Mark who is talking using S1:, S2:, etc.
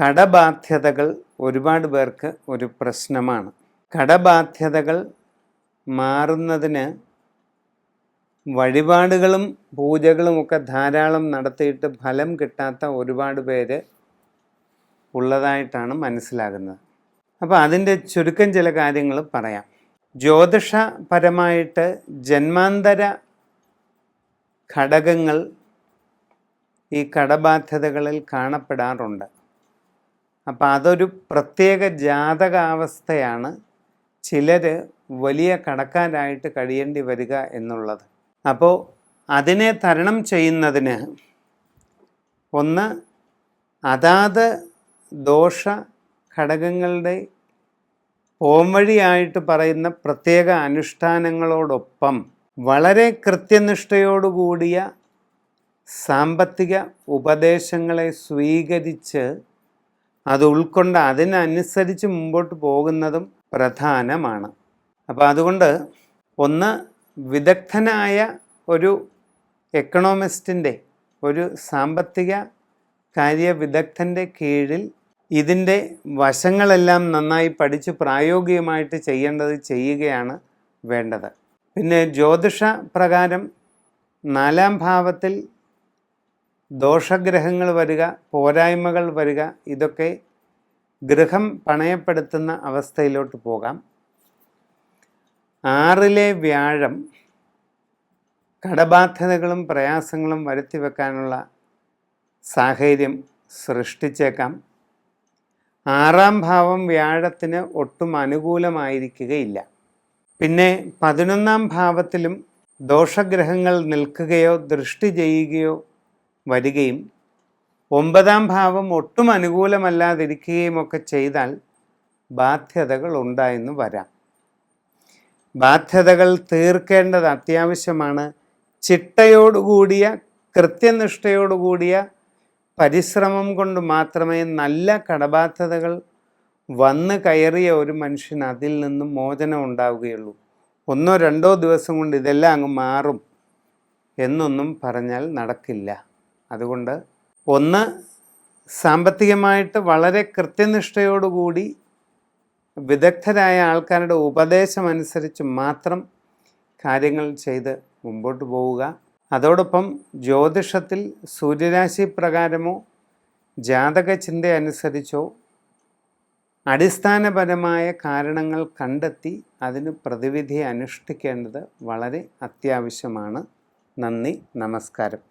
S1: കടബാധ്യതകൾ ഒരുപാട് പേർക്ക് ഒരു പ്രശ്നമാണ്. കടബാധ്യതകൾ മാറുന്നതിന് വഴിപാടുകളും പൂജകളും ഒക്കെ ധാരാളം നടത്തിയിട്ട് ഫലം കിട്ടാത്ത ഒരുപാട് പേര് ഉള്ളതായിട്ടാണ് മനസ്സിലാകുന്നത്. അപ്പോൾ അതിന്റെ ചുരുക്കം ചില കാര്യങ്ങൾ പറയാം. ജ്യോതിഷപരമായിട്ട് ജന്മാന്തര ഘടകങ്ങൾ ഈ കടബാധ്യതകളിൽ കാണപ്പെടാറുണ്ട്. അപ്പം അതൊരു പ്രത്യേക ജാതകാവസ്ഥയാണ് ചിലർ വലിയ കടക്കാരായിട്ട് കഴിയേണ്ടി വരിക എന്നുള്ളത്. അപ്പോൾ അതിനെ തരണം ചെയ്യുന്നതിന് ഒന്ന് അതാത് ദോഷ ഘടകങ്ങളുടെ പോംവഴിയായിട്ട് പറയുന്ന പ്രത്യേക അനുഷ്ഠാനങ്ങളോടൊപ്പം വളരെ കൃത്യനിഷ്ഠയോടുകൂടിയ സാമ്പത്തിക ഉപദേശങ്ങളെ സ്വീകരിച്ച് അത് ഉൾക്കൊണ്ട് അതിനനുസരിച്ച് മുമ്പോട്ട് പോകുന്നതും പ്രധാനമാണ്. അപ്പോൾ അതുകൊണ്ട് ഒന്ന് വിദഗ്ധനായ ഒരു എക്കണോമിസ്റ്റിന്റെ ഒരു സാമ്പത്തിക കാര്യ വിദഗ്ധന്റെ കീഴിൽ ഇതിന്റെ വശങ്ങളെല്ലാം നന്നായി പഠിച്ച് പ്രായോഗികമായിട്ട് ചെയ്യേണ്ടത് ചെയ്യുകയാണ് വേണ്ടത്. പിന്നെ ജ്യോതിഷ പ്രകാരം നാലാം ഭാവത്തിൽ ദോഷഗ്രഹങ്ങൾ വരിക പോരായ്മകൾ വരിക ഇതൊക്കെ ഗൃഹം പണയപ്പെടുത്തുന്ന അവസ്ഥയിലോട്ട് പോകാം. ആറിലെ വ്യാഴം കടബാധ്യതകളും പ്രയാസങ്ങളും വരുത്തി വെക്കാനുള്ള സാഹചര്യം സൃഷ്ടിച്ചേക്കാം. ആറാം ഭാവം വ്യാഴത്തിന് ഒട്ടും അനുകൂലമായിരിക്കുകയില്ല. പിന്നെ പതിനൊന്നാം ഭാവത്തിലും ദോഷഗ്രഹങ്ങൾ നിൽക്കുകയോ ദൃഷ്ടി ചെയ്യുകയോ വരികയും ഒമ്പതാം ഭാവം ഒട്ടും അനുകൂലമല്ലാതിരിക്കുകയും ഒക്കെ ചെയ്താൽ ബാധ്യതകൾ ഉണ്ടായെന്ന് വരാം. ബാധ്യതകൾ തീർക്കേണ്ടത് അത്യാവശ്യമാണ്. ചിട്ടയോടുകൂടിയ കൃത്യനിഷ്ഠയോടുകൂടിയ പരിശ്രമം കൊണ്ട് മാത്രമേ നല്ല കടബാധ്യതകൾ വന്ന് കയറിയ ഒരു മനുഷ്യന് അതിൽ നിന്നും മോചനം ഉണ്ടാവുകയുള്ളൂ. ഒന്നോ രണ്ടോ ദിവസം കൊണ്ട് ഇതെല്ലാം അങ്ങ് മാറും എന്നൊന്നും പറഞ്ഞാൽ നടക്കില്ല. അതുകൊണ്ട് ഒന്ന് സാമ്പത്തികമായിട്ട് വളരെ കൃത്യനിഷ്ഠയോടുകൂടി വിദഗ്ധരായ ആൾക്കാരുടെ ഉപദേശമനുസരിച്ച് മാത്രം കാര്യങ്ങൾ ചെയ്ത് മുമ്പോട്ട് പോവുക. അതോടൊപ്പം ജ്യോതിഷത്തിൽ സൂര്യരാശി പ്രകാരമോ ജാതക ചിന്ത അനുസരിച്ചോ അടിസ്ഥാനപരമായ കാരണങ്ങൾ കണ്ടെത്തി അതിന് പ്രതിവിധി അനുഷ്ഠിക്കേണ്ടത് വളരെ അത്യാവശ്യമാണ്. നന്ദി നമസ്കാരം.